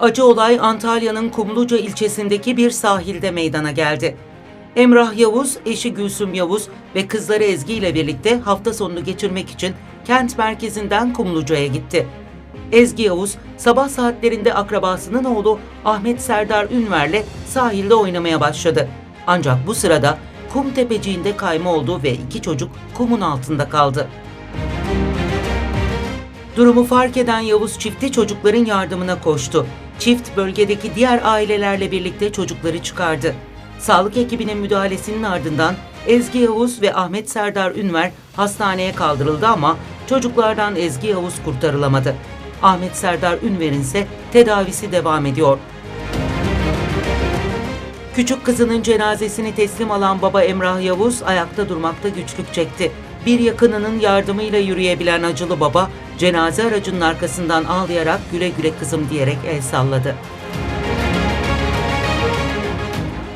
Acı olay Antalya'nın Kumluca ilçesindeki bir sahilde meydana geldi. Emrah Yavuz, eşi Gülsüm Yavuz ve kızları Ezgi ile birlikte hafta sonunu geçirmek için kent merkezinden Kumluca'ya gitti. Ezgi Yavuz, sabah saatlerinde akrabasının oğlu Ahmet Serdar Ünver'le sahilde oynamaya başladı. Ancak bu sırada kum tepeciğinde kayma oldu ve iki çocuk kumun altında kaldı. Durumu fark eden Yavuz çifti çocukların yardımına koştu. Çift bölgedeki diğer ailelerle birlikte çocukları çıkardı. Sağlık ekibinin müdahalesinin ardından Ezgi Yavuz ve Ahmet Serdar Ünver hastaneye kaldırıldı ama çocuklardan Ezgi Yavuz kurtarılamadı. Ahmet Serdar Ünver'in ise tedavisi devam ediyor. Küçük kızının cenazesini teslim alan baba Emrah Yavuz ayakta durmakta güçlük çekti. Bir yakınının yardımıyla yürüyebilen acılı baba cenaze aracının arkasından ağlayarak güle güle kızım diyerek el salladı.